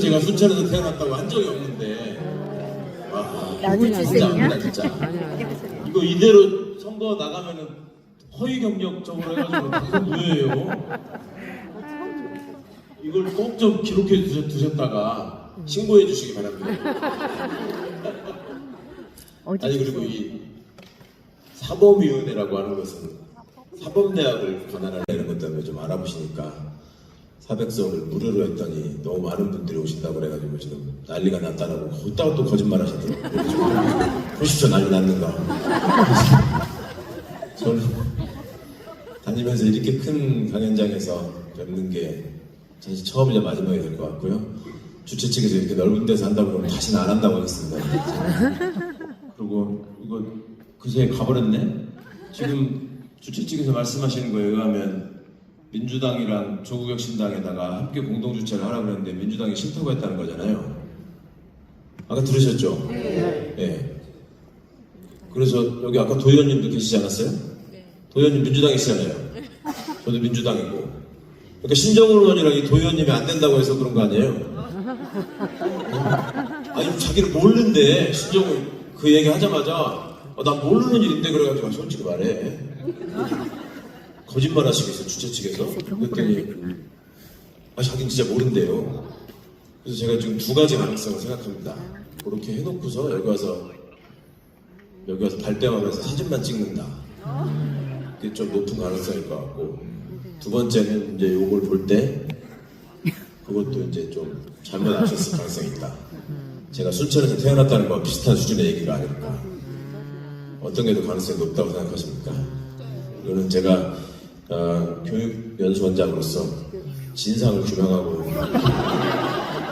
제가 순천에서 태어났다고 한 적이 없는데 와 나도 진짜 출생이야? 압니다 진짜 이거 이대로 선거 나가면은 허위 경력적으로 해가지고 그건 뭐예요? 이걸 꼭 좀 기록해 두셨, 두셨다가 신고해 주시기 바랍니다. 아니 그리고 이 사법위원회라고 하는 것은 사법대학을 관할하는 것 때문에 좀 알아보시니까 사백성을 무료로 했더니 너무 많은 분들이 오신다고 그래가지고 지금 난리가 났다라고 거기다가 또 거짓말 하시더라고요. 보십시오 난리 났는가. 저는 다니면서 이렇게 큰 강연장에서 뵙는 게 사실 처음이자 마지막이 될 것 같고요. 주최 측에서 이렇게 넓은 데서 한다고 그러면 다시는 안 한다고 하겠습니다. 그리고 이거 그새 가버렸네? 지금 주최 측에서 말씀하시는 거에 의하면 민주당이랑 조국혁신당에다가 함께 공동 주최를 하라고 그랬는데 민주당이 싫다고 했다는 거잖아요. 아까 들으셨죠? 네. 그래서 여기 아까 도의원님도 계시지 않았어요? 도의원님 민주당이시잖아요. 저도 민주당이고. 그러니까 신정훈 의원이랑 이 도의원님이 안 된다고 해서 그런 거 아니에요? 아니 자기를 모르는데 신정훈 그 얘기 하자마자 어, 난 모르는 일인데 그래가지고 아, 솔직히 말해 거짓말 하시겠어 주최 측에서. 그랬더니 아 자기는 진짜 모른대요. 그래서 제가 지금 두 가지 가능성을 생각합니다. 그렇게 해놓고서 여기 와서 여기 와서 발뺌하면서 사진만 찍는다. 그게 좀 높은 가능성일 것 같고. 두 번째는 이제 요걸 볼 때 그것도 이제 좀 잘못 아셨을 가능성이 있다. 제가 순천에서 태어났다는 거와 비슷한 수준의 얘기가 아닐까 어떤 게 더 가능성이 높다고 생각하십니까? 이거는 제가 어, 교육연수원장으로서 진상을 규명하고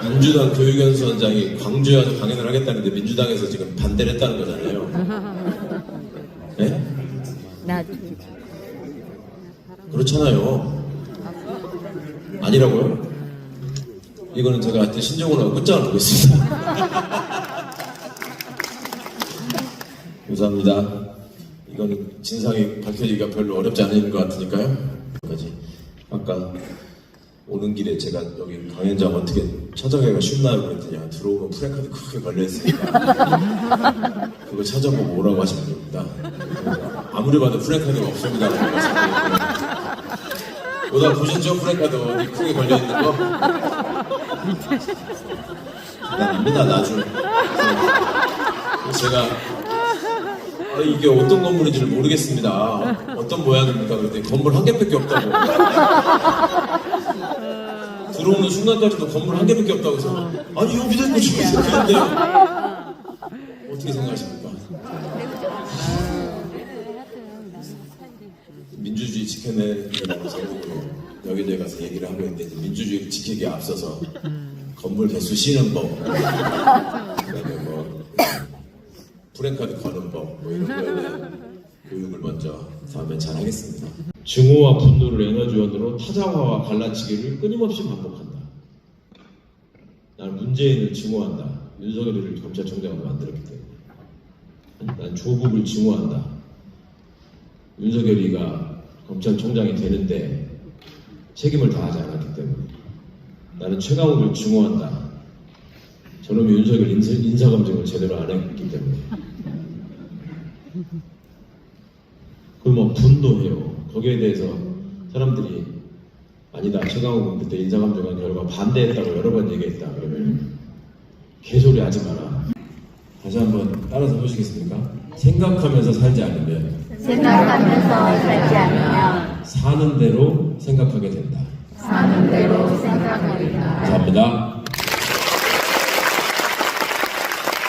민주당 교육연수원장이 광주에 와서 강연을 하겠다는데 민주당에서 지금 반대를 했다는 거잖아요. 네? 그렇잖아요. 아니라고요? 이거는 제가 하여튼 신정훈하고 끝장을 보겠습니다. 감사합니다. 이거는 진상이 밝혀지기가 별로 어렵지 않은 것 같으니까요. 까지 아까 오는 길에 제가 여기 강연장 어떻게 찾아가기가 쉽나요? 그랬더니 아, 들어오면 프레카드 크게 걸려있으니까 그거 찾아보고 오라고 하시면 됩니다. 아무리 봐도 프레카드가 없습니다. 오다 보셨죠? 프레카드 어디 크게 걸려있는 거? 난 압니다. 그래서 제가 아, 이게 어떤 건물인지 를 모르겠습니다. 어떤 모양입니까? 그랬더니 건물 한 개밖에 없다고. 들어오는 순간까지도 건물 한 개밖에 없다고 해서 아니 여기도 있고 저기도 있는데 어떻게 생각하십니까? 민주주의 지켜내라는 제목으로 여기저기 가서 얘기를 하고 있는데 이제 민주주의를 지키기에 앞서서 건물 개수 쉬는 법 그다음에 뭐 프랭카드 거는 법, 뭐 이런 대한 교육을 먼저 다음에 잘 하겠습니다. 증오와 분노를 에너지원으로 타자화와 갈라치기를 끊임없이 반복한다. 나는 문재인을 증오한다. 윤석열이를 검찰총장으로 만들었기 때문에. 난 조국을 증오한다. 윤석열이가 검찰총장이 되는데 책임을 다하지 않았기 때문에. 나는 최강욱을 증오한다. 저놈이 윤석열 인사, 인사검증을 제대로 안 했기 때문에. 그걸 뭐 분노해요. 거기에 대해서 사람들이 아니다. 최강욱은 그때 인사검증한 결과 반대했다고 여러 번 얘기했다. 그러면 개소리 하지 마라. 다시 한번 따라서 보시겠습니까? 생각하면서 살지 않으면 생각하면서 살지 않으면 사는 대로 생각하게 된다. 사는 대로 생각하리라. 감사합니다.